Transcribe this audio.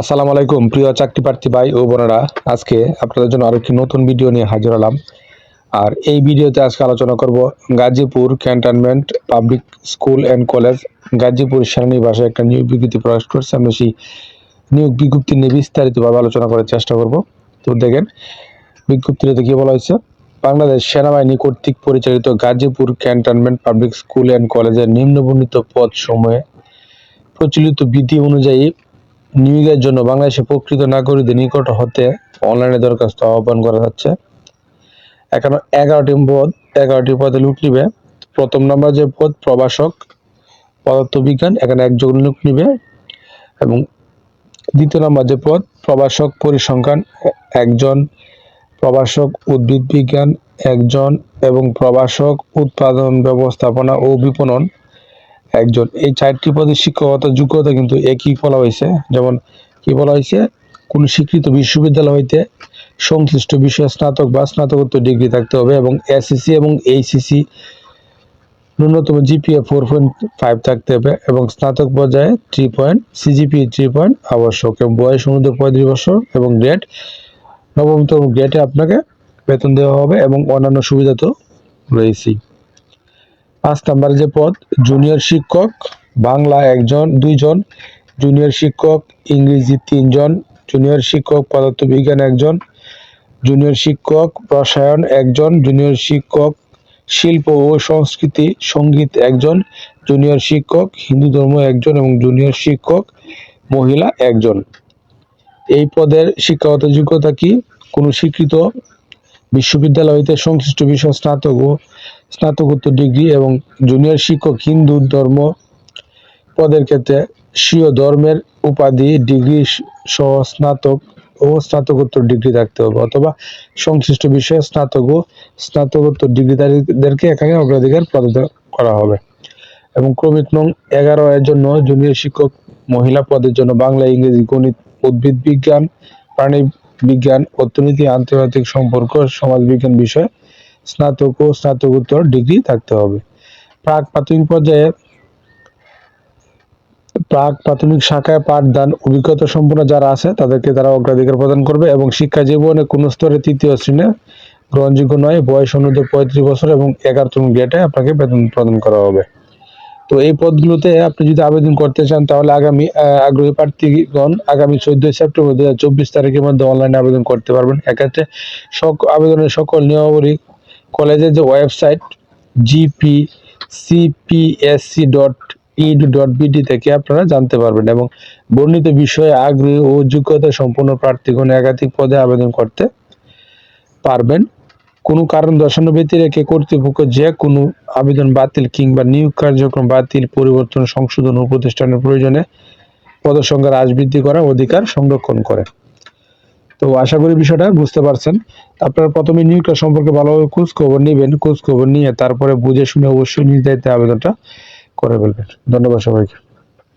আসসালামু আলাইকুম, প্রিয় চাকরি প্রার্থী ভাই ও বোনেরা। আজকে আপনাদের জন্য আরেকটি নতুন ভিডিও নিয়ে হাজির হলাম। আর এই ভিডিওতে আজকে আলোচনা করব Gazipur cantonment public school and college, Gazipur সেনানিবাসে একটা নিয়োগ বিজ্ঞপ্তি প্রকাশ করছে। আমরা সেই নিয়োগ বিজ্ঞপ্তি নিয়ে বিস্তারিতভাবে আলোচনা করার চেষ্টা করব। তো দেখেন বিজ্ঞপ্তিতে কী বলা হয়েছে? বাংলাদেশ সেনাবাহিনী কর্তৃক পরিচালিত Gazipur cantonment public school and কলেজের নিম্নবর্ণিত পদ সমূহে প্রচলিত বিধি অনুযায়ী নিয়োগের জন্য বাংলাদেশে প্রকৃত নাগরিকদের নিকট হতে অনলাইনে দরখাস্ত আহ্বান করা যাচ্ছে এখানে এগারোটি পদ, এগারোটি পদে লোক নিবে। প্রথম নম্বর যে পদ, প্রভাষক, পদার্থবিজ্ঞান, এখানে একজন লোক নিবে। এবং দ্বিতীয় নম্বর যে পদ, প্রভাষক পরিসংখ্যান, একজন প্রভাষক উদ্ভিদ বিজ্ঞান একজন এবং প্রভাষক উৎপাদন, ব্যবস্থাপনা ও বিপণন। একজন। এই চারটি পদের শিক্ষকতা যোগ্যতা কিন্তু একই বলা হয়েছে। যেমন কি বলা হয়েছে? কোন স্বীকৃত বিশ্ববিদ্যালয় হইতে সংশ্লিষ্ট বিষয়ে স্নাতক বা স্নাতকোত্তর ডিগ্রি থাকতে হবে এবং এসএসসি এবং এইচএসসি ন্যূনতম জিপিএ ফোর পয়েন্ট ফাইভ থাকতে হবে এবং স্নাতক পর্যায়ে three point CGP three point আবশ্যক এবং বয়স অনুযায়ী পঁয়ত্রিশ বছর এবং গ্রেড নবমতম গ্রেডে আপনাকে বেতন দেওয়া হবে এবং অন্যান্য সুবিধা তো রয়েছেই। পাঁচ নাম্বার যে পদ জুনিয়র শিক্ষক, বাংলা একজন, দুইজন জুনিয়র শিক্ষক, ইংরেজি তিনজন জুনিয়র শিক্ষক, পদার্থবিজ্ঞান একজন জুনিয়র শিক্ষক, রসায়ন একজন জুনিয়র শিক্ষক, শিল্প ও সংস্কৃতি, সংগীত একজন জুনিয়র শিক্ষক, হিন্দু ধর্ম একজন এবং জুনিয়র শিক্ষক, মহিলা একজন। এই পদের শিক্ষাগত যোগ্যতা কি? কোনো স্বীকৃত বিশ্ববিদ্যালয় হইতে সংশ্লিষ্ট বিষয়, স্নাতক ও স্নাতকোত্তর ডিগ্রি এবং জুনিয়র শিক্ষক হিন্দু ধর্ম পদের ক্ষেত্রে স্বীয় ধর্মের উপাধি ডিগ্রি সহ স্নাতক ও স্নাতকোত্তর ডিগ্রি থাকতে হবে অথবা সংশ্লিষ্ট বিষয়ে স্নাতক ও স্নাতকোত্তর ডিগ্রিধারীদেরকে এখানে অগ্রাধিকার প্রদান করা হবে। এবং ক্রমিক নং এগারো এর জন্য জুনিয়র শিক্ষক মহিলা পদের জন্য বাংলা, ইংরেজি, গণিত, উদ্ভিদ বিজ্ঞান প্রাণী বিজ্ঞান অর্থনীতি, আন্তর্জাতিক সম্পর্ক, সমাজ বিজ্ঞান বিষয়ে স্নাতক ও স্নাতকোত্তর ডিগ্রি থাকতে হবে। প্রাক প্রাথমিক পর্যায়ে প্রাক প্রাথমিক শাখায় পাঠদান অভিজ্ঞতা সম্পন্ন যারা আছে, তাদেরকে তারা অগ্রাধিকার প্রদান করবে এবং শিক্ষা জীবনে কোন স্তরে তৃতীয় শ্রেণি গ্রহণযোগ্য নয়, বয়স অনুযায়ী পঁয়ত্রিশ বছর এবং এগারোতম গ্রেডে আপনাকে বেতন প্রদান করা হবে। তো এই পদগুলোতে আপনি যদি আবেদন করতে চান, তাহলে আগামী আগ্রহী প্রার্থীগণ আগামী চোদ্দই সেপ্টেম্বর দু হাজার চব্বিশ তারিখের মধ্যে অনলাইনে আবেদন করতে পারবেন। এক্ষেত্রে সক, আবেদনের সকল নিয়মাবলী কলেজের যে website GP CPSC dot ed dot BD থেকে আপনারা জানতে পারবেন এবং বর্ণিত বিষয়ে আগ্রহী ও যোগ্যতা সম্পন্ন প্রার্থীগণ একাধিক পদে আবেদন করতে পারবেন। কোনো কারণ দর্শানো ব্যতী রেখে কর্তৃপক্ষ যে কোনো আবেদন বাতিল কিংবা নিয়োগ কার্যক্রম বাতিল, পরিবর্তন, সংশোধন ও প্রতিষ্ঠানের প্রয়োজনে পদসংখ্যা হ্রাস বৃদ্ধি করার অধিকার সংরক্ষণ করে। তো আশা করি বিষয়টা বুঝতে পারছেন। আপনারা প্রথমে নিয়োগটা সম্পর্কে ভালোভাবে খোঁজ খবর নেবেন খোঁজ খবর নিয়ে তারপরে বুঝে শুনে অবশ্যই নিজ দায়িত্বে আবেদনটা করে ফেলবেন। ধন্যবাদ সবাইকে।